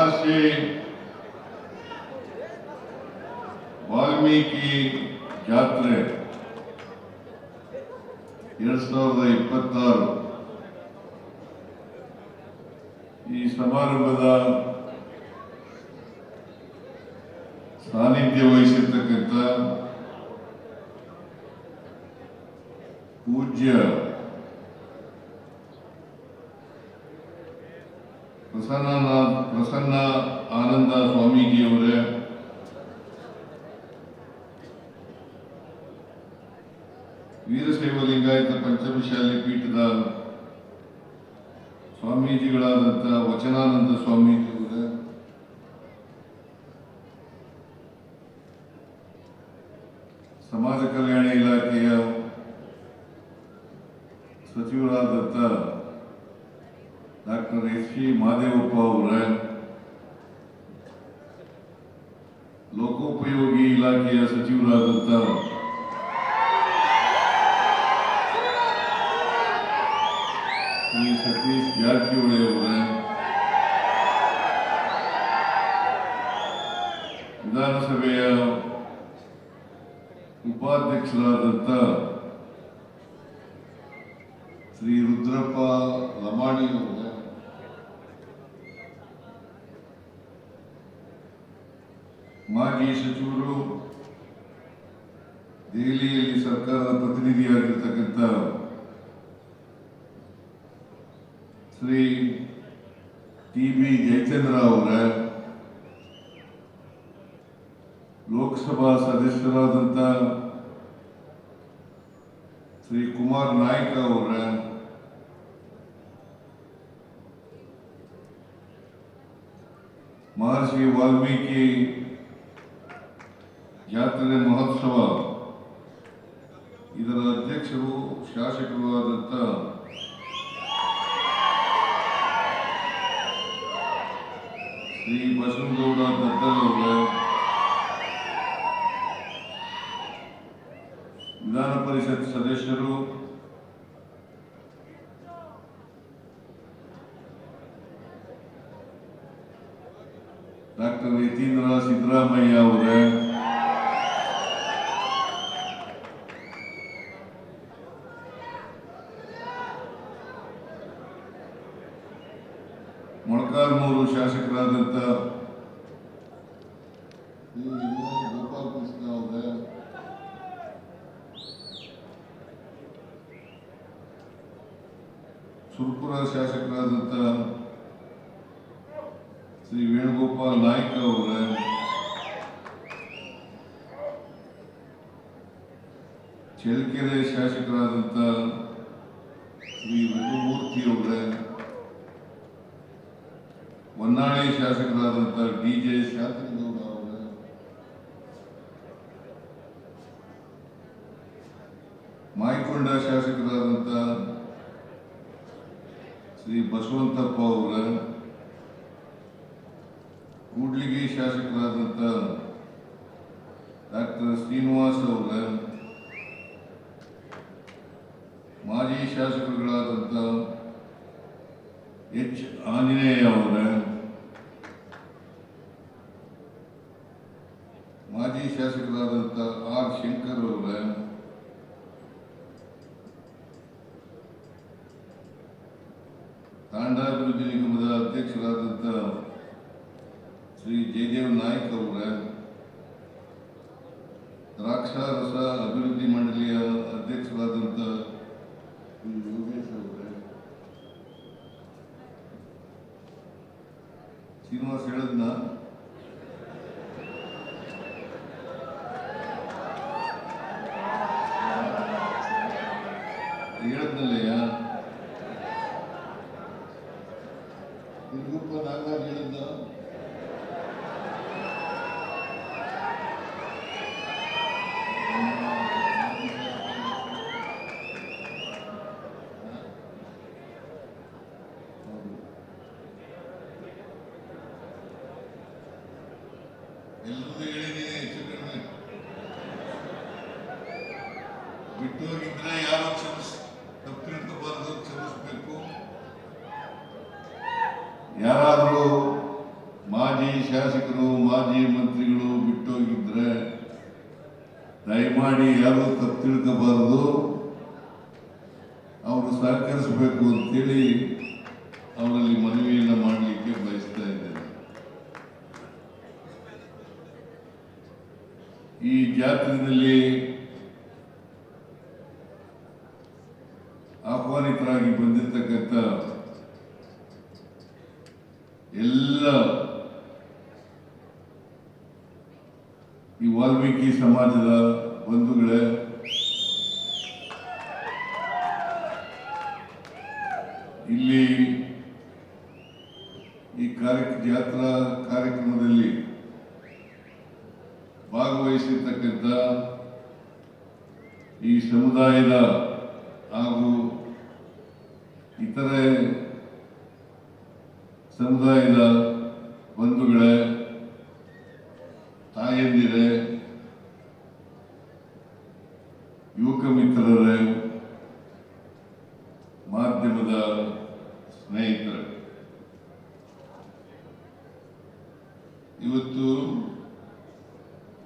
ಮಹರ್ಷಿ ವಾಲ್ಮೀಕಿ ಜಾತ್ರೆ ಎರಡ್ ಸಾವಿರದ ಇಪ್ಪತ್ತಾರು ಈ ಸಮಾರಂಭದ ಸಾನ್ನಿಧ್ಯ ವಹಿಸಿರ್ತಕ್ಕಂಥ ಪೂಜ್ಯ ಪ್ರಸನ್ನ ಪ್ರಸನ್ನ ಆನಂದ ಸ್ವಾಮೀಜಿಯವರೇ. ವೀರಶೈವ ಲಿಂಗಾಯತ ಪಂಚಮಶಾಲಿ ಪೀಠದ ಸ್ವಾಮೀಜಿಗಳಾದಂಥ ವಚನಾನಂದ ಸ್ವಾಮೀಜಿಯವರೇ ಮಹದೇವಪ್ಪ ಅವರೇ ಲೋಕೋಪಯೋಗಿ ಇಲಾಖೆಯ ಸಚಿವರಾದಂಥ ಶ್ರೀ ಸತೀಶ್ ಜಾರಕಿಹೊಳಿ ಅವರೇ ವಿಧಾನಸಭೆಯ ಉಪಾಧ್ಯಕ್ಷರಾದಂಥ ಶ್ರೀ ರುದ್ರಪ್ಪ ಲಮಾಣಿ ಅವರೇ ಮಾಜಿ ಸಚಿವರು ದೆಹಲಿಯಲ್ಲಿ ಸರ್ಕಾರದ ಪ್ರತಿನಿಧಿಯಾಗಿರ್ತಕ್ಕಂಥ ಶ್ರೀ ಟಿ ಬಿ ಜಯಚಂದ್ರ ಅವರ ಲೋಕಸಭಾ ಸದಸ್ಯರಾದಂಥ ಶ್ರೀ ಕುಮಾರ್ ನಾಯ್ಕ ಅವರ ಮಹರ್ಷಿ ವಾಲ್ಮೀಕಿ ಜಾತ್ರೆ ಮಹೋತ್ಸವ. ಇದರ ಅಧ್ಯಕ್ಷರು ಶಾಸಕರು ಆದಂಥ ಶ್ರೀ ಬಸವನಗೌಡ ದತ್ತಲ್ ಅವರ, ವಿಧಾನ ಪರಿಷತ್ ಸದಸ್ಯರು, ಡಾಕ್ಟರ್ ಯತೀಂದ್ರ ಸಿದ್ದರಾಮಯ್ಯ ಅವರ ಮೊಳಕಾಲ್ಮೂರು ಶಾಸಕರಾದಂಥ ಶ್ರೀ ಗೋಪಾಲ್ ಕೃಷ್ಣ ಅವರ ಸುರ್ಪುರ ಶಾಸಕರಾದಂಥ ಶ್ರೀ ವೇಣುಗೋಪಾಲ್ ನಾಯ್ಕ ಅವರ ಚಳ್ಳಕೆರೆ ಶಾಸಕರಾದಂಥ ಶ್ರೀ ರಘುಮೂರ್ತಿ ಅವರ ಹೊನ್ನಾಳಿ ಶಾಸಕರಾದಂಥ ಡಿ ಜೆ ಶಾಂತನಗೌಡ ಅವರ ಮಾಯಕೊಂಡ ಶಾಸಕರಾದಂಥ ಶ್ರೀ ಬಸವಂತಪ್ಪ ಅವರ ಕೂಡ್ಲಿಗಿ ಶಾಸಕರಾದಂಥ ಡಾಕ್ಟರ್ ಶ್ರೀನಿವಾಸ್ ಅವರ ಮಾಜಿ ಶಾಸಕರುಗಳಾದಂಥ ಎಚ್ ಆಂಜನೇಯ ಅವರ ಮಾಜಿ ಶಾಸಕರಾದಂಥ ಆರ್ ಶಂಕರ್ ಅವರ ತಾಂಡಾಭಿವೃದ್ಧಿ ನಿಗಮದ ಅಧ್ಯಕ್ಷರಾದಂಥ ಶ್ರೀ ಜಯದೇವ್ ನಾಯ್ಕ್ ಅವರ ದ್ರಾಕ್ಷಾರಸ ಅಭಿವೃದ್ಧಿ ಮಂಡಳಿಯ ಅಧ್ಯಕ್ಷರಾದಂಥ ಶ್ರೀ ಯೋಗೇಶ್ ಅವರೇ ಶ್ರೀನಿವಾಸ್ ಹೇಳದ್ನ ಮಾಜಿ ಮಂತ್ರಿಗಳು ಬಿಟ್ಟೋಗಿದ್ರೆ ದಯಮಾಡಿ ಯಾರು ತಪ್ಪು ತಿಳ್ಕೋಬಾರದು ಅವರು ಸಹಕರಿಸಬೇಕು ಅಂತೇಳಿ ಅವರಲ್ಲಿ ಮನವಿಯನ್ನು ಮಾಡಲಿಕ್ಕೆ ಬಯಸ್ತಾ ಇದ್ದೇನೆ ಈ ಜಾತ್ರೆಯಲ್ಲಿ ಆಹ್ವಾನಿತರಾಗಿ ಬಂದಿರತಕ್ಕಂಥ ಎಲ್ಲ ಈ ವಾಲ್ಮೀಕಿ ಸಮಾಜದ ಬಂಧುಗಳೇ. ಇಲ್ಲಿ ಈ ಕಾರ್ಯ ಜಾತ್ರಾ ಕಾರ್ಯಕ್ರಮದಲ್ಲಿ ಭಾಗವಹಿಸಿರ್ತಕ್ಕಂಥ ಈ ಸಮುದಾಯದ ಹಾಗೂ ಇತರೆ ಸಮುದಾಯದ ಬಂಧುಗಳೇ.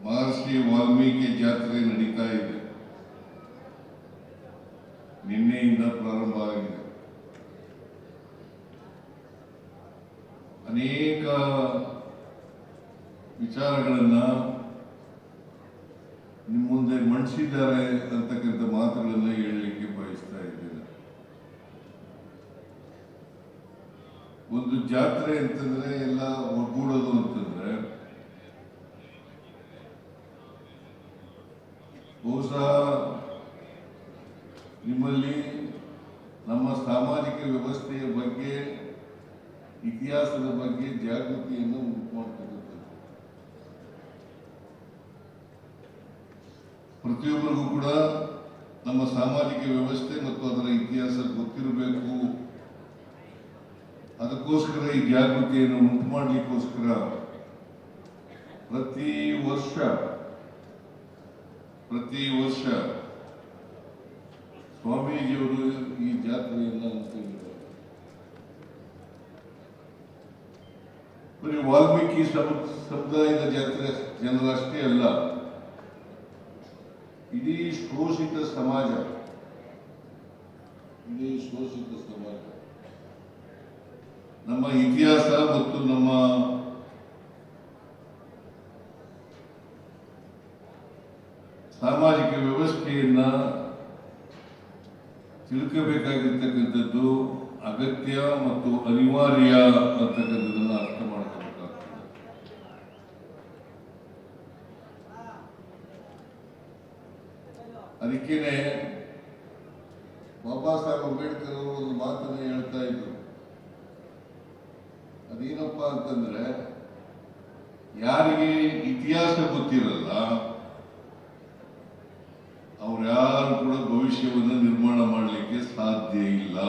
ಮಹರ್ಷಿ ವಾಲ್ಮೀಕಿ ಜಾತ್ರೆ ನಡೀತಾ ಇದೆ. ನಿನ್ನೆಯಿಂದ ಪ್ರಾರಂಭ ಆಗಿದೆ. ಅನೇಕ ವಿಚಾರಗಳನ್ನ ನಿಮ್ಮ ಮುಂದೆ ಮಂಡಿಸಿದ್ದಾರೆ ಅಂತಕ್ಕಂಥ ಮಾತುಗಳನ್ನ ಹೇಳಲಿಕ್ಕೆ ಬಯಸ್ತಾ ಇದ್ದೇನೆ. ಒಂದು ಜಾತ್ರೆ ಅಂತಂದ್ರೆ ಎಲ್ಲ ಒಗ್ಗೂಡೋದು ಅಂತಂದ್ರೆ ಬಹುಶಃ ನಿಮ್ಮಲ್ಲಿ ನಮ್ಮ ಸಾಮಾಜಿಕ ವ್ಯವಸ್ಥೆಯ ಬಗ್ಗೆ, ಇತಿಹಾಸದ ಬಗ್ಗೆ ಜಾಗೃತಿಯನ್ನು ಉಂಟು ಮಾಡ್ತಿರುತ್ತದೆ ಪ್ರತಿಯೊಬ್ಬರಿಗೂ ಕೂಡ ನಮ್ಮ ಸಾಮಾಜಿಕ ವ್ಯವಸ್ಥೆ ಮತ್ತು ಅದರ ಇತಿಹಾಸ ಗೊತ್ತಿರಬೇಕು. ಅದಕ್ಕೋಸ್ಕರ ಈ ಜಾಗೃತಿಯನ್ನು ಉಂಟು ಮಾಡಲಿಕ್ಕೋಸ್ಕರ ಪ್ರತಿ ವರ್ಷ ಪ್ರತಿ ವರ್ಷ ಸ್ವಾಮೀಜಿಯವರು ಈ ಜಾತ್ರೆಯನ್ನ ಹಮ್ಮಿಕೊಂಡಿದ್ದಾರೆ ಬರೀ ವಾಲ್ಮೀಕಿ ಸಮ- ಸಮುದಾಯದ ಜಾತ್ರೆ ಜನರಷ್ಟೇ ಅಲ್ಲ, ಇಡೀ ಶೋಷಿತ ಸಮಾಜ, ಇಡೀ ಶೋಷಿತ ಸಮಾಜ, ನಮ್ಮ ಇತಿಹಾಸ ಮತ್ತು ನಮ್ಮ ಸಾಮಾಜಿಕ ವ್ಯವಸ್ಥೆಯನ್ನ ತಿಳ್ಕೋಬೇಕಾಗಿರ್ತಕ್ಕಂಥದ್ದು ಅಗತ್ಯ ಮತ್ತು ಅನಿವಾರ್ಯ ಅಂತಕ್ಕಂಥದ್ದನ್ನ ಅರ್ಥ ಮಾಡ್ಕೋಬೇಕಾಗ್ತದೆ. ಅದಕ್ಕೇನೆ ಬಾಬಾ ಸಾಹೇಬ್ ಅಂಬೇಡ್ಕರ್ ಅವರು ಒಂದು ಮಾತನ್ನ ಹೇಳ್ತಾ ಇದ್ರು. ಅದೇನಪ್ಪ ಅಂತಂದ್ರೆ, ಯಾರಿಗೆ ಇತಿಹಾಸ ಗೊತ್ತಿರಲ್ಲ ಅವ್ರ ಯಾರು ಕೂಡ ಭವಿಷ್ಯವನ್ನು ನಿರ್ಮಾಣ ಸಾಧ್ಯ ಇಲ್ಲ.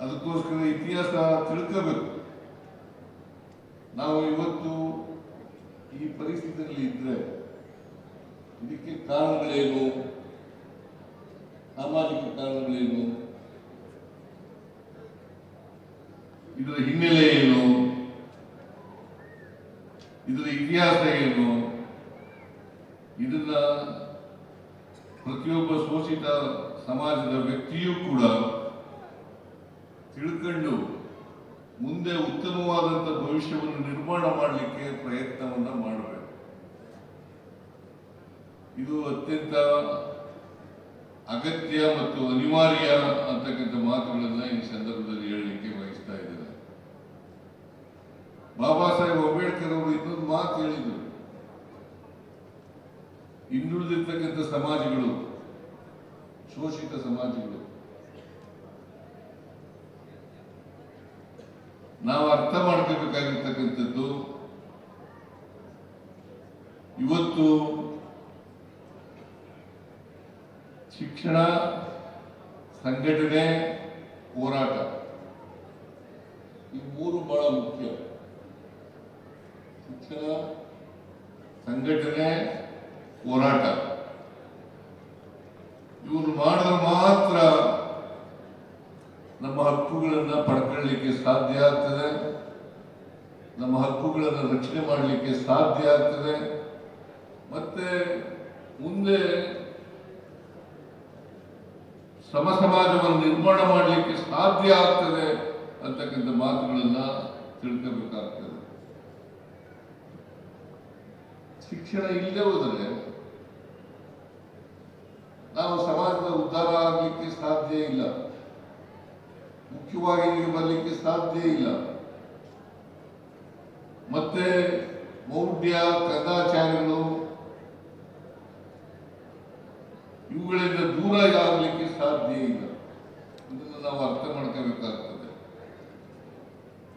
ಅದಕ್ಕೋಸ್ಕರ ಇತಿಹಾಸ ತಿಳ್ಕೋಬೇಕು. ನಾವು ಇವತ್ತು ಈ ಪರಿಸ್ಥಿತಿಯಲ್ಲಿ ಇದ್ರೆ ಇದಕ್ಕೆ ಕಾರಣಗಳೇನು? ಸಾಮಾಜಿಕ ಕಾರಣಗಳೇನು? ಇದರ ಹಿನ್ನೆಲೆ ಏನು? ಇದರ ಇತಿಹಾಸ ಏನು? ಇದನ್ನ ಪ್ರತಿಯೊಬ್ಬ ಶೋಷಿತ ಸಮಾಜದ ವ್ಯಕ್ತಿಯೂ ಕೂಡ ತಿಳ್ಕೊಂಡು ಮುಂದೆ ಉತ್ತಮವಾದಂಥ ಭವಿಷ್ಯವನ್ನು ನಿರ್ಮಾಣ ಮಾಡಲಿಕ್ಕೆ ಪ್ರಯತ್ನವನ್ನು ಮಾಡಬೇಕು. ಇದು ಅತ್ಯಂತ ಅಗತ್ಯ ಮತ್ತು ಅನಿವಾರ್ಯ ಅಂತಕ್ಕಂಥ ಮಾತುಗಳನ್ನ ಈ ಸಂದರ್ಭದಲ್ಲಿ ಹೇಳಲಿಕ್ಕೆ ಬಯಸ್ತಾ ಇದ್ದೇನೆ. ಬಾಬಾ ಸಾಹೇಬ್ ಅಂಬೇಡ್ಕರ್ ಅವರು ಇನ್ನೊಂದು ಮಾತು ಹೇಳಿದರು. ಹಿಂದುಳಿದಿರ್ತಕ್ಕಂಥ ಸಮಾಜಗಳು, ಶೋಷಿತ ಸಮಾಜಗಳು. ನಾವು ಅರ್ಥ ಮಾಡ್ಕೋಬೇಕಾಗಿರ್ತಕ್ಕಂಥದ್ದು, ಇವತ್ತು ಶಿಕ್ಷಣ ಸಂಘಟನೆ ಹೋರಾಟ. ಈ ಮೂರು ಬಹಳ ಮುಖ್ಯ. ಶಿಕ್ಷಣ ಸಂಘಟನೆ ಹೋರಾಟ. ಇವರು ಮಾಡಿದ್ರೆ ಮಾತ್ರ ನಮ್ಮ ಹಕ್ಕುಗಳನ್ನ ಪಡ್ಕೊಳ್ಳಿಕ್ಕೆ ಸಾಧ್ಯ ಆಗ್ತದೆ. ನಮ್ಮ ಹಕ್ಕುಗಳನ್ನು ರಕ್ಷಣೆ ಮಾಡಲಿಕ್ಕೆ ಸಾಧ್ಯ ಆಗ್ತದೆ. ಮತ್ತೆ ಮುಂದೆ ಸಮ ಸಮಾಜವನ್ನು ನಿರ್ಮಾಣ ಮಾಡಲಿಕ್ಕೆ ಸಾಧ್ಯ ಆಗ್ತದೆ ಅಂತಕ್ಕಂಥ ಮಾತುಗಳನ್ನ ತಿಳ್ಕೋಬೇಕಾಗ್ತದೆ. ಶಿಕ್ಷಣ ಇಲ್ಲದೆ ಹೋದರೆ ನಾವು ಸಮಾಜದ ಉದ್ಧಾರ ಆಗಲಿಕ್ಕೆ ಸಾಧ್ಯ ಇಲ್ಲ. ಮುಖ್ಯವಾಗಿ ನೀವು ಬರಲಿಕ್ಕೆ ಸಾಧ್ಯ ಇಲ್ಲ. ಮತ್ತೆ ಮೌಢ್ಯ ಕದಾಚಾರಗಳು ಇವುಗಳಿಂದ ದೂರ ಆಗಲಿಕ್ಕೆ ಸಾಧ್ಯ ಇಲ್ಲ. ಇದನ್ನು ನಾವು ಅರ್ಥ ಮಾಡ್ಕೋಬೇಕಾಗ್ತದೆ.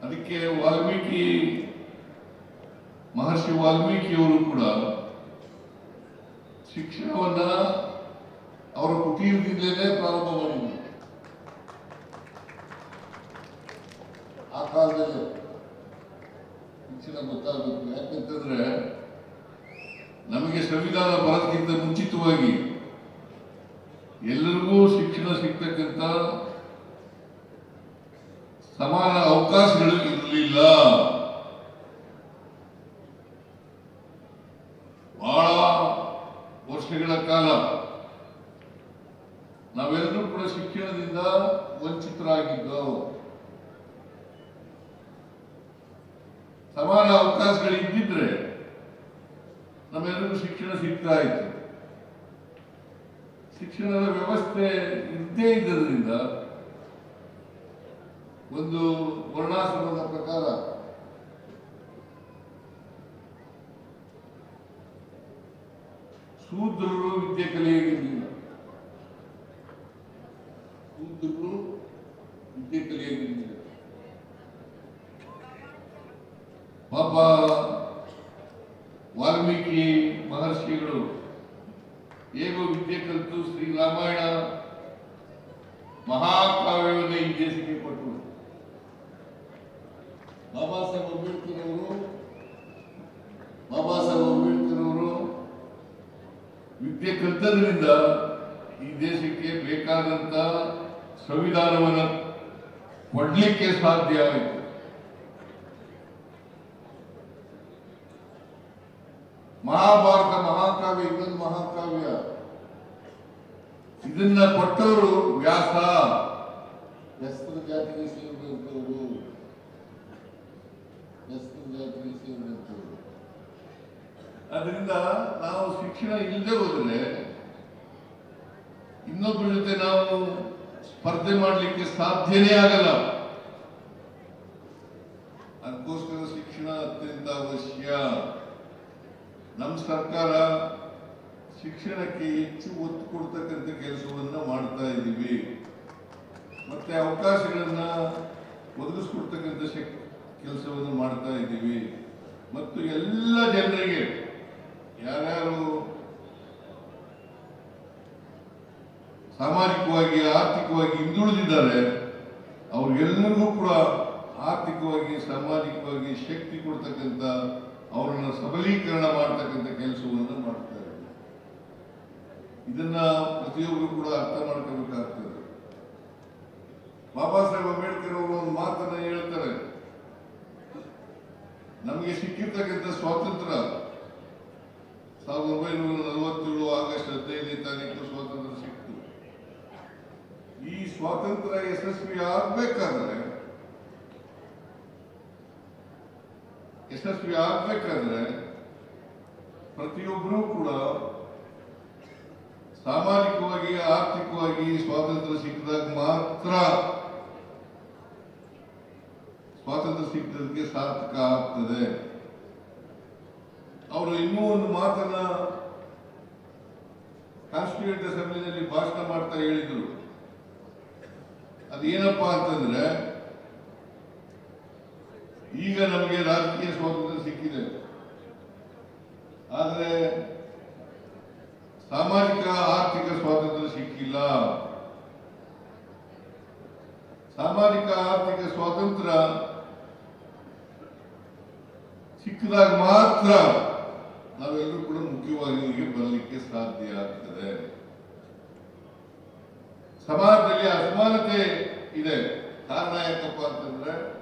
ಅದಕ್ಕೆ ವಾಲ್ಮೀಕಿ, ಮಹರ್ಷಿ ವಾಲ್ಮೀಕಿಯವರು ಕೂಡ ಶಿಕ್ಷಣವನ್ನ ಅವರ ಕುಟೀರದಿಂದಲೇ ಪ್ರಾರಂಭವಾಗಿದೆ ಆ ಕಾಲದಲ್ಲಿ ಹೆಚ್ಚಿನ ಗೊತ್ತಾಗಬೇಕು. ಯಾಕಂತಂದ್ರೆ ನಮಗೆ ಸಂವಿಧಾನ ಬರೋದಕ್ಕಿಂತ ಮುಂಚಿತವಾಗಿ ಎಲ್ಲರಿಗೂ ಶಿಕ್ಷಣ ಸಿಗ್ತಕ್ಕಂಥ ಸಮಾನ ಅವಕಾಶಗಳು ಇರಲಿಲ್ಲ ಬಹಳ ವರ್ಷಗಳ ಕಾಲ ನಾವೆಲ್ಲರೂ ಕೂಡ ಶಿಕ್ಷಣದಿಂದ ವಂಚಿತರಾಗಿದ್ದವು ಸಮಾನ ಅವಕಾಶಗಳು ಇದ್ದಿದ್ರೆ ನಮ್ಮೆಲ್ಲರಿಗೂ ಶಿಕ್ಷಣ ಸಿಗ್ತಾ ಇತ್ತು ಶಿಕ್ಷಣದ ವ್ಯವಸ್ಥೆ ಇದ್ದೇ ಇದ್ದರಿಂದ ಒಂದು ವರ್ಣಾಶ್ರಮದ ಪ್ರಕಾರ ಶೂದ್ರರು ವಿದ್ಯೆ ಕಲಿಯಾಗಿರಲಿಲ್ಲ. ಶೂದ್ರರು ವಿದ್ಯೆ ಕಲಿಯಾಗಿರಲಿಲ್ಲ. ಪಾಪ ವಾಲ್ಮೀಕಿ ಮಹರ್ಷಿಗಳು ಹೇಗೋ ವಿದ್ಯೆ ಕಲಿತು ಶ್ರೀ ರಾಮಾಯಣ ಮಹಾಕಾವ್ಯವನ್ನು ಈ ದೇಶಕ್ಕೆ ಕೊಟ್ಟರು ಬಾಬಾ ಸಾಹೇಬ್ ಅಂಬೇಡ್ಕರ್ ಅವರು ಬಾಬಾ ಸಾಹೇಬ್ ಅಂಬೇಡ್ಕರ್ ಅವರು ವಿದ್ಯೆ ಈ ದೇಶಕ್ಕೆ ಬೇಕಾದಂತ ಸಂವಿಧಾನವನ್ನು ಕೊಡ್ಲಿಕ್ಕೆ ಸಾಧ್ಯ ಆಯಿತು. ಮಹಾಭಾರತ ಮಹಾಕಾವ್ಯ, ಇನ್ನೊಂದು ಮಹಾಕಾವ್ಯ. ಇದನ್ನ ಕೊಟ್ಟವರು ವ್ಯಾಸ. ಜಾತಿ ಜಾತಿಗೆ ವ್ಯಸ್ತರ ಜಾತಿಗೆ ಸೇರಿದಂತವರು ಅದರಿಂದ ನಾವು ಶಿಕ್ಷಣ ಇಲ್ಲದೆ ಹೋದರೆ ಇನ್ನೊಬ್ಬರ ಜೊತೆ ನಾವು ಸ್ಪರ್ಧೆ ಮಾಡಲಿಕ್ಕೆ ಸಾಧ್ಯನೇ ಆಗಲ್ಲ. ಅದಕ್ಕೋಸ್ಕರ ಶಿಕ್ಷಣ ಅತ್ಯಂತ ಅವಶ್ಯ. ನಮ್ಮ ಸರ್ಕಾರ ಶಿಕ್ಷಣಕ್ಕೆ ಹೆಚ್ಚು ಒತ್ತು ಕೊಡ್ತಕ್ಕಂಥ ಕೆಲಸವನ್ನು ಮಾಡ್ತಾ ಇದ್ದೀವಿ. ಮತ್ತೆ ಅವಕಾಶಗಳನ್ನ ಒದಗಿಸ್ಕೊಡ್ತಕ್ಕಂಥ ಶಕ್, ಕೆಲಸವನ್ನು ಮಾಡ್ತಾ ಇದ್ದೀವಿ. ಮತ್ತು ಎಲ್ಲ ಜನರಿಗೆ ಯಾರ್ಯಾರು ಸಾಮಾಜಿಕವಾಗಿ, ಆರ್ಥಿಕವಾಗಿ ಹಿಂದುಳಿದಿದ್ದಾರೆ, ಅವ್ರಿಗೆಲ್ಲರಿಗೂ ಕೂಡ ಆರ್ಥಿಕವಾಗಿ, ಸಾಮಾಜಿಕವಾಗಿ ಶಕ್ತಿ ಕೊಡ್ತಕ್ಕಂಥ, ಅವರನ್ನು ಸಬಲೀಕರಣ ಮಾಡ್ತಕ್ಕಂಥ ಕೆಲಸವನ್ನು ಮಾಡ್ತಾರೆ ಇದನ್ನ ಪ್ರತಿಯೊಬ್ಬರು ಕೂಡ ಅರ್ಥ ಮಾಡ್ಕೋಬೇಕಾಗ್ತದೆ. ಬಾಬಾ ಸಾಹೇಬ್ ಅಂಬೇಡ್ಕರ್ ಅವರು ಒಂದು ಮಾತನ್ನ ಹೇಳ್ತಾರೆ. ನಮಗೆ ಸಿಕ್ಕಿರ್ತಕ್ಕಂಥ ಸ್ವಾತಂತ್ರ್ಯ ಸಾವಿರದ ಒಂಬೈನೂರ ನಲವತ್ತೇಳು ಆಗಸ್ಟ್ ಹದಿನೈದನೇ ತಾರೀಕು ಸ್ವಾತಂತ್ರ್ಯ ಸಿಕ್ತು ಈ ಸ್ವಾತಂತ್ರ್ಯ ಯಶಸ್ವಿ ಆಗ್ಬೇಕಾದ್ರೆ ಯಶಸ್ವಿ ಆಗ್ಬೇಕಾದ್ರೆ ಪ್ರತಿಯೊಬ್ಬರೂ ಕೂಡ ಸಾಮಾಜಿಕವಾಗಿ, ಆರ್ಥಿಕವಾಗಿ ಸ್ವಾತಂತ್ರ್ಯ ಸಿಕ್ಕಿದಾಗ ಮಾತ್ರ ಸ್ವಾತಂತ್ರ್ಯ ಸಿಕ್ಕಿದ್ದಕ್ಕೆ ಸಾರ್ಥಕ ಆಗ್ತದೆ. ಅವರು ಇನ್ನೂ ಒಂದು ಮಾತನ್ನ ಕಾನ್ಸ್ಟಿಟ್ಯೂಂಟ್ ಅಸೆಂಬ್ಲಿನಲ್ಲಿ ಭಾಷಣ ಮಾಡ್ತಾ ಹೇಳಿದ್ರು. ಅದೇನಪ್ಪಾ ಅಂತಂದ್ರೆ, ಈಗ ನಮಗೆ ರಾಜಕೀಯ ಸ್ವಾತಂತ್ರ್ಯ ಸಿಕ್ಕಿದೆ. ಆದರೆ ಸಾಮಾಜಿಕ, ಆರ್ಥಿಕ ಸ್ವಾತಂತ್ರ್ಯ ಸಿಕ್ಕಿಲ್ಲ. ಸಾಮಾಜಿಕ, ಆರ್ಥಿಕ ಸ್ವಾತಂತ್ರ್ಯ ಸಿಕ್ಕಿದಾಗ ಮಾತ್ರ ನಾವೆಲ್ಲರೂ ಕೂಡ ಮುಖ್ಯವಾಗಿ ಇಲ್ಲಿಗೆ ಬರಲಿಕ್ಕೆ ಸಾಧ್ಯ ಆಗ್ತದೆ. ಸಮಾಜದಲ್ಲಿ ಅಸಮಾನತೆ ಇದೆ. ಕಾರಣ ಯಾಕಪ್ಪ ಅಂತಂದ್ರೆ,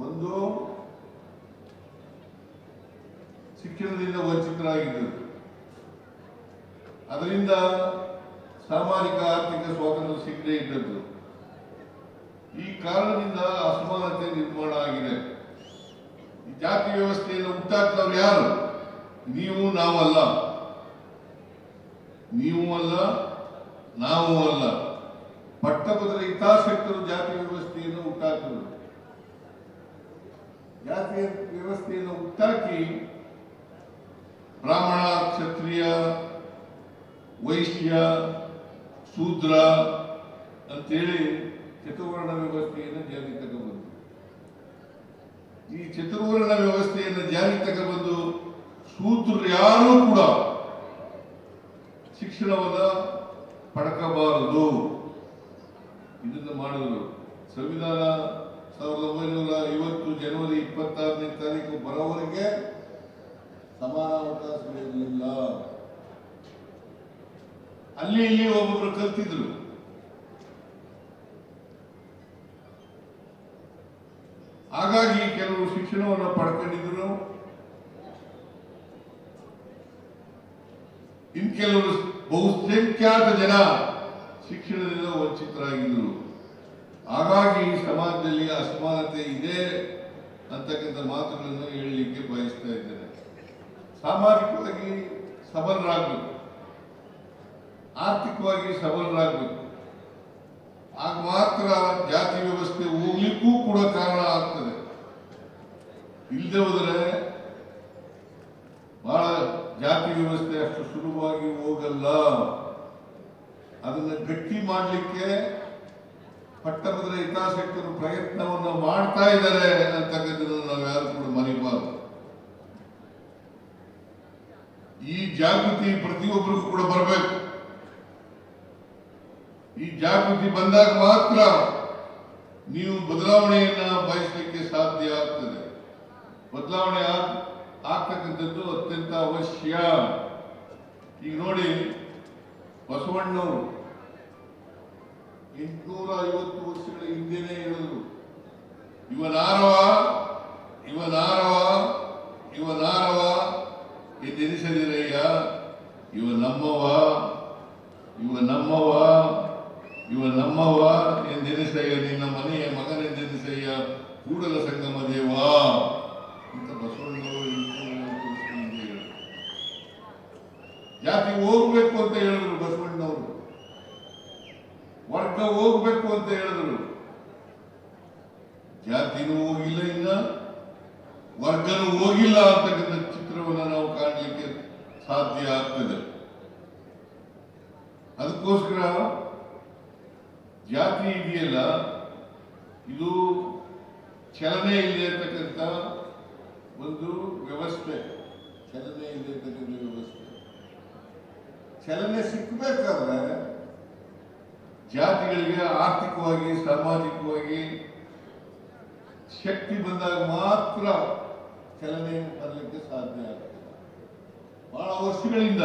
ಒಂದು ಶಿಕ್ಷಣದಿಂದ ವಂಚಿತರಾಗಿದ್ದರು. ಅದರಿಂದ ಸಾಮಾಜಿಕ, ಆರ್ಥಿಕ ಸ್ವಾತಂತ್ರ್ಯ ಸಿಗದೇ ಇದ್ದದ್ದು. ಈ ಕಾರಣದಿಂದ ಅಸಮಾನತೆ ನಿರ್ಮಾಣ ಆಗಿದೆ. ಈ ಜಾತಿ ವ್ಯವಸ್ಥೆಯನ್ನು ಹುಟ್ಟಾಕ್ತವ್ರು ಯಾರು? ನೀವು ನಾವಲ್ಲ. ನೀವು ಅಲ್ಲ, ನಾವು ಅಲ್ಲ. ಪಟ್ಟಭದ್ರ ಹಿತಾಸಕ್ತರು ಜಾತಿ ವ್ಯವಸ್ಥೆಯನ್ನು ಹುಟ್ಟಾಕಿದರು. ಜಾತಿ ವ್ಯವಸ್ಥೆಯನ್ನು ಹುಟ್ಟಾಕಿ ಬ್ರಾಹ್ಮಣ, ಕ್ಷತ್ರಿಯ, ವೈಶ್ಯ, ಶೂದ್ರ ಅಂತೇಳಿ ಚತುರ್ವರ್ಣ ವ್ಯವಸ್ಥೆಯನ್ನು ಜಾರಿ ತಗೊಂಡು ಈ ಚತುರ್ವರ್ಣ ವ್ಯವಸ್ಥೆಯನ್ನು ಜಾರಿ ತಗೊಂಡ್ಬಂದು ಶೂದ್ರರು ಯಾರೂ ಕೂಡ ಶಿಕ್ಷಣವನ್ನ ಪಡಕಬಾರದು. ಇದನ್ನು ಮಾಡಿದರು. ಸಂವಿಧಾನ ಸಾವಿರದ ಒಂಬೈನೂರ ಐವತ್ತು ಜನವರಿ ಇಪ್ಪತ್ತಾರನೇ ತಾರೀಕು ಬರೋವರೆಗೆ ಸಮಾನ ಅವಕಾಶ ಇರಲಿಲ್ಲ. ಅಲ್ಲಿ ಇಲ್ಲಿ ಒಬ್ಬೊಬ್ರು ಕಲ್ತಿದ್ರು. ಹಾಗಾಗಿ ಕೆಲವರು ಶಿಕ್ಷಣವನ್ನು ಪಡ್ಕೊಂಡಿದ್ರು. ಇನ್ ಕೆಲವರು ಬಹುಸಂಖ್ಯಾತ ಜನ ಶಿಕ್ಷಣದಿಂದ ವಂಚಿತರಾಗಿದ್ದರು. ಹಾಗಾಗಿ ಸಮಾಜದಲ್ಲಿ ಅಸಮಾನತೆ ಇದೆ ಅಂತಕ್ಕಂಥ ಮಾತುಗಳನ್ನು ಹೇಳಲಿಕ್ಕೆ ಬಯಸ್ತಾ ಇದ್ದೇನೆ. ಸಾಮಾಜಿಕವಾಗಿ ಸಬಲರಾಗಬೇಕು. ಆರ್ಥಿಕವಾಗಿ ಸಬಲರಾಗಬೇಕು. ಆಗ ಮಾತ್ರ ಜಾತಿ ವ್ಯವಸ್ಥೆ ಹೋಗ್ಲಿಕ್ಕೂ ಕೂಡ ಕಾರಣ ಆಗ್ತದೆ. ಇಲ್ಲದೆ ಹೋದರೆ ಬಹಳ ಜಾತಿ ವ್ಯವಸ್ಥೆ ಅಷ್ಟು ಸುಲಭವಾಗಿ ಹೋಗಲ್ಲ. ಅದನ್ನ ಗಟ್ಟಿ ಮಾಡಲಿಕ್ಕೆ ಪಟ್ಟಭದ್ರ ಹಿತಾಸಕ್ತರು ಪ್ರಯತ್ನವನ್ನು ಮಾಡ್ತಾ ಇದ್ದಾರೆ ಅನ್ನತಕ್ಕಂಥದ್ದನ್ನು ನಾವು ಯಾರು ಕೂಡ ಮರಿಬಾರದು. ಈ ಜಾಗೃತಿ ಪ್ರತಿಯೊಬ್ಬರಿಗೂ ಕೂಡ ಬರಬೇಕು. ಈ ಜಾಗೃತಿ ಬಂದಾಗ ಮಾತ್ರ ನೀವು ಬದಲಾವಣೆಯನ್ನ ಬಯಸಲಿಕ್ಕೆ ಸಾಧ್ಯ ಆಗ್ತದೆ. ಬದಲಾವಣೆ ಆಗ್ತಕ್ಕಂಥದ್ದು ಅತ್ಯಂತ ಅವಶ್ಯ. ಈಗ ನೋಡಿ ಬಸವಣ್ಣವರು ಎಂಟುನೂರ ಐವತ್ತು ವರ್ಷಗಳ ಹಿಂದೆನೇ ಹೇಳಿದ್ರು ಇವನಾರವ ಇವನಾರವ ಇವನಾರವ ಎಂದೆನಿಸದಿರಯ್ಯ ಇವ ನಮ್ಮವ ಇವ ನಮ್ಮವ ಇವ ನಮ್ಮವ ಎಂದೆನಿಸಯ್ಯ ನಿನ್ನ ಮನೆಯ ಮಗನೆಂದೆನಿಸಯ್ಯ ಕೂಡಲ ಸಂಗಮ ದೇವ ಅಂತ ಬಸವಣ್ಣವರು ಎಂಟುನೂರ ಐವತ್ತು ವರ್ಷಗಳ ಹಿಂದೆ ಹೇಳಿದ್ರು ಜಾತಿ ಹೋಗ್ಬೇಕು ಅಂತ ಹೇಳಿದ್ರು ಬಸವಣ್ಣವರು ವರ್ಗ ಹೋಗ್ಬೇಕು ಅಂತ ಹೇಳಿದ್ರು ಜಾತಿನೂ ಹೋಗಿಲ್ಲ ಇನ್ನ ವರ್ಗನೂ ಹೋಗಿಲ್ಲ ಅಂತಕ್ಕಂಥ ಚಿತ್ರವನ್ನು ನಾವು ಕಾಣಲಿಕ್ಕೆ ಸಾಧ್ಯ ಆಗ್ತದೆ ಅದಕ್ಕೋಸ್ಕರ ಜಾತಿ ಇದೆಯಲ್ಲ, ಇದು ಚಲನೆ ಇಲ್ಲದೆ ಇರ್ತಕ್ಕಂಥ ಒಂದು ವ್ಯವಸ್ಥೆ. ಚಲನೆ ಇಲ್ಲದೆ ಇರ್ತಕ್ಕಂಥ ವ್ಯವಸ್ಥೆ. ಚಲನೆ ಸಿಕ್ಕಬೇಕಾದ್ರೆ ಜಾತಿಗಳಿಗೆ ಆರ್ಥಿಕವಾಗಿ, ಸಾಮಾಜಿಕವಾಗಿ ಶಕ್ತಿ ಬಂದಾಗ ಮಾತ್ರ ಚಲನೆ ಬರಲಿಕ್ಕೆ ಸಾಧ್ಯ ಆಗ್ತದೆ. ಬಹಳ ವರ್ಷಗಳಿಂದ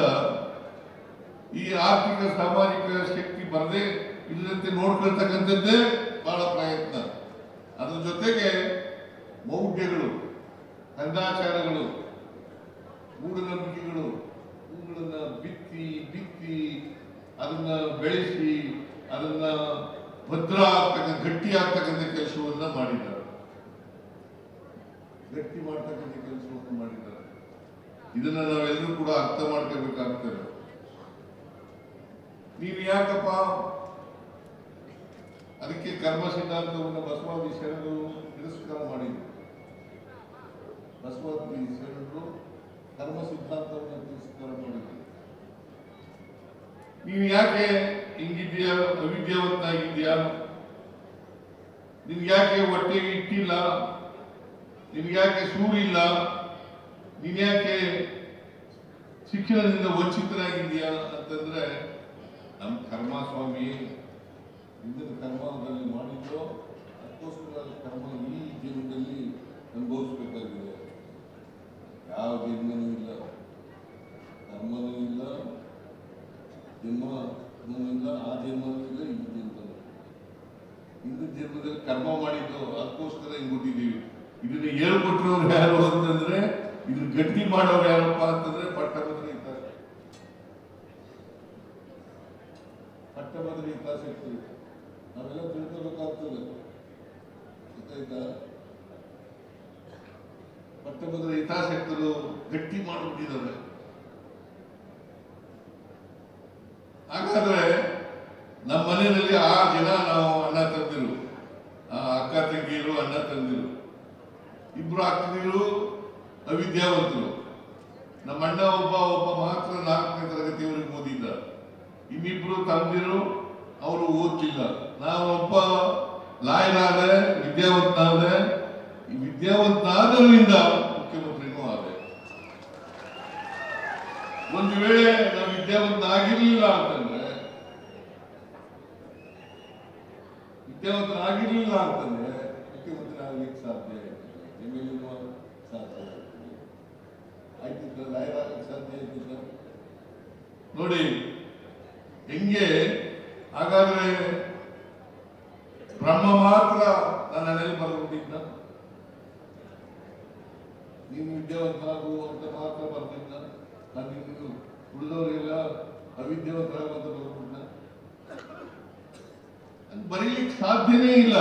ಈ ಆರ್ಥಿಕ ಸಾಮಾಜಿಕ ಶಕ್ತಿ ಬರದೆ ಇಲ್ಲದಂತೆ ನೋಡ್ಕೊಳ್ತಕ್ಕಂಥದ್ದೇ ಬಹಳ ಪ್ರಯತ್ನ. ಅದ್ರ ಜೊತೆಗೆ ಮೌಢ್ಯಗಳು ಕಂದಾಚಾರಗಳು ಮೂಢನಂಬಿಕೆಗಳು ಇವುಗಳನ್ನ ಬಿತ್ತಿ ಬಿತ್ತಿ, ಅದನ್ನ ಬೆಳೆಸಿ, ಅದನ್ನ ಭದ್ರ ಆಗ್ತಕ್ಕ ಗಟ್ಟಿ ಆಗ್ತಕ್ಕಂಥ ಕೆಲಸವನ್ನ ಮಾಡಿದ್ದಾರೆ. ಗಟ್ಟಿ ಮಾಡ್ತಕ್ಕಂಥ ಕೆಲಸವನ್ನು ಮಾಡಿದ್ದಾರೆ. ಇದನ್ನ ನಾವೆಲ್ಲರೂ ಕೂಡ ಅರ್ಥ ಮಾಡ್ಕೋಬೇಕಾಗ್ತದೆ. ನೀವು ಯಾಕಪ್ಪ ಅದಕ್ಕೆ ಕರ್ಮ ಸಿದ್ಧಾಂತವನ್ನು ಬಸವಾದಿ ಶರಣರು ತಿರಸ್ಕಾರ ಮಾಡಿದ್ರು. ಬಸವಾದಿ ಶರಣರು ಕರ್ಮ ಸಿದ್ಧಾಂತವನ್ನು ತಿರಸ್ಕಾರ ಮಾಡಿದ್ರು. ನೀವು ಯಾಕೆ ಹಿಂಗಿದ್ಯಾ ಅವಿದ್ಯಾವಂತಾಗಿದ್ಯಾ ನಿಮ್ಗೆ ಯಾಕೆ ಹೊಟ್ಟೆಗೆ ಇಟ್ಟಿಲ್ಲ? ನಿಮ್ಗೆ ಯಾಕೆ ಸೂರಿಲ್ಲ? ನೀನ್ ಯಾಕೆ ಶಿಕ್ಷಣದಿಂದ ವಂಚಿತರಾಗಿದ್ಯಾ ಅಂತಂದ್ರೆ ನಮ್ಮ ಕರ್ಮ ಸ್ವಾಮಿ ಹಿಂದಿನ ಕರ್ಮದಲ್ಲಿ ಮಾಡಿದ್ದು ಅದಕ್ಕೋಸ್ಕರ ಕರ್ಮ ಈ ಜೀವನದಲ್ಲಿ ಅನುಭವಿಸ್ಬೇಕಾಗಿದೆ. ಯಾವ ಜನ್ಮನೂ ಇಲ್ಲ, ಕರ್ಮನೂ ಇಲ್ಲ ಜನ್ಮನೂ ಇಲ್ಲ, ಆ ಜನ್ಮನೂ ಇಲ್ಲ, ಈ ಜನ್ಮದಲ್ಲಿ ಕರ್ಮ ಮಾಡಿದ್ರು ಅದ್ಕೋಸ್ಕರ ಹಿಂಗ್ ಕೊಟ್ಟಿದ್ದೀವಿ ಇದನ್ನ ಹೇಳ್ಕೊಟ್ಟಿರೋರು ಯಾರು ಅಂತಂದ್ರೆ, ಇದನ್ನ ಗಟ್ಟಿ ಮಾಡೋರು ಯಾರಪ್ಪ ಅಂತಂದ್ರೆ ಪಟ್ಟಭದ್ರ ಇದ್ದಾರೆ ಪಟ್ಟಭದ್ರ ಇರ್ತದೆ. ನಾವೆಲ್ಲ ತಿಳ್ಕೊಬೇಕಾಗ್ತದೆ ಗೊತ್ತಾಯ್ತಾ? ಪಟ್ಟಭದ್ರ ಹಿತಾಸಕ್ತರು ಗಟ್ಟಿ ಮಾಡಿಬಿಟ್ಟಿದ್ದಾರೆ. ಹಾಗಾದ್ರೆ ನಮ್ಮ ಮನೆಯಲ್ಲಿ ಆ ದಿನ ನಾವು ಅಣ್ಣ ತಂದಿರು. ಆ ಅಕ್ಕ ತಂಗಿಯರು ಅಣ್ಣ ತಂದಿರು. ಇಬ್ರು ಅಕ್ಕ ಅವಿದ್ಯಾವಂತರು. ನಮ್ಮ ಅಣ್ಣ ಒಬ್ಬ ಒಬ್ಬ ಮಾತ್ರ ನಾಲ್ಕನೇ ತರಗತಿಯವರಿಗೆ ಓದಿದ್ದ. ಇನ್ನಿಬ್ರು ತಂದಿರು, ಅವರು ಓದ್ತಿಲ್ಲ. ನಾವೊಬ್ಬ ಲಾಯರ್ ವಿದ್ಯಾವಂತ ಆದರೆ ವಿದ್ಯಾವಂತ ವಿದ್ಯಾವಂತನಾದ್ರಿಂದ ಮುಖ್ಯಮಂತ್ರಿನೂ ಆದರೆ ಒಂದು ವೇಳೆ ನಾವು ವಿದ್ಯಾವಂತ ಆಗಿರ್ಲಿಲ್ಲ ಅಂತಂದ್ರೆ ವಿದ್ಯಾವಂತರಾಗಿರ್ಲಿಲ್ಲ ಅಂತಂದ್ರೆ ಮುಖ್ಯಮಂತ್ರಿ ಆಗ್ಲಿಕ್ಕೆ ಸಾಧ್ಯ ಸಾಧ್ಯ ಆಯ್ತು ಆಯ್ತಿದ್ದ ಆಗ್ಲಿಕ್ಕೆ ಸಾಧ್ಯ ಆಯ್ತಿದ್ದ ನೋಡಿ ಹೆಂಗೆ? ಹಾಗಾದ್ರೆ ಬ್ರಹ್ಮ ಮಾತ್ರ ನನ್ನ ನೆಲೆ ಬರ್ಬಿಟ್ಟಿದ್ದ ನೀನು ವಿದ್ಯಾವಂತರಾಗು ಅಂತ ಮಾತ್ರ ಬರ್ತಿದ್ದ ನಾನು ಇನ್ನು ಉಳಿದವರೆಲ್ಲ ಅವಿದ್ಯಾವಂತರಾಗು ಅಂತ ಬರ್ಬಿಟ್ಟ ಹಂಗ್ ಬರೀಲಿಕ್ಕೆ ಸಾಧ್ಯನೇ ಇಲ್ಲ.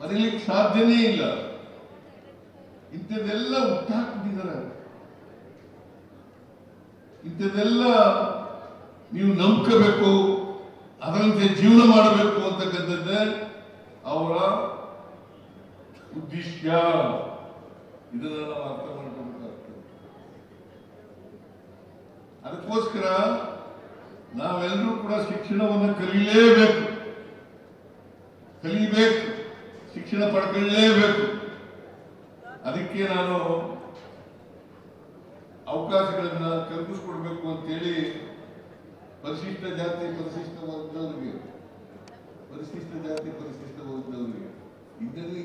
ಬರೀಲಿಕ್ಕೆ ಸಾಧ್ಯನೇ ಇಲ್ಲ. ಇಂಥದ್ದೆಲ್ಲ ಹುಟ್ಟಾಕ್ಬಿಟ್ಟಿದ್ದಾರೆ. ಇಂಥದ್ದೆಲ್ಲ ನೀವು ನಂಬ್ಕೋಬೇಕು, ಅದರಂತೆ ಜೀವನ ಮಾಡಬೇಕು ಅಂತಕ್ಕಂಥದ್ದೇ ಅವರ ಉದ್ದೇಶ. ಇದನ್ನ ನಾವು ಅರ್ಥ ಮಾಡ್ಕೋಬೇಕಾಗ್ತದೆ ಅದಕ್ಕೋಸ್ಕರ ನಾವೆಲ್ಲರೂ ಕೂಡ ಶಿಕ್ಷಣವನ್ನು ಕಲಿಯಲೇಬೇಕು ಕಲಿಬೇಕು, ಶಿಕ್ಷಣ ಪಡ್ಕೊಳ್ಳೇಬೇಕು. ಅದಕ್ಕೆ ನಾನು ಅವಕಾಶಗಳನ್ನು ಕಲ್ಪಿಸ್ಕೊಡ್ಬೇಕು ಅಂತೇಳಿ परिशिष्ट जाति परिशिष्ट वर्ग परिशिष्ट जाति परिशिष्ट वर्ग इंटरव्यू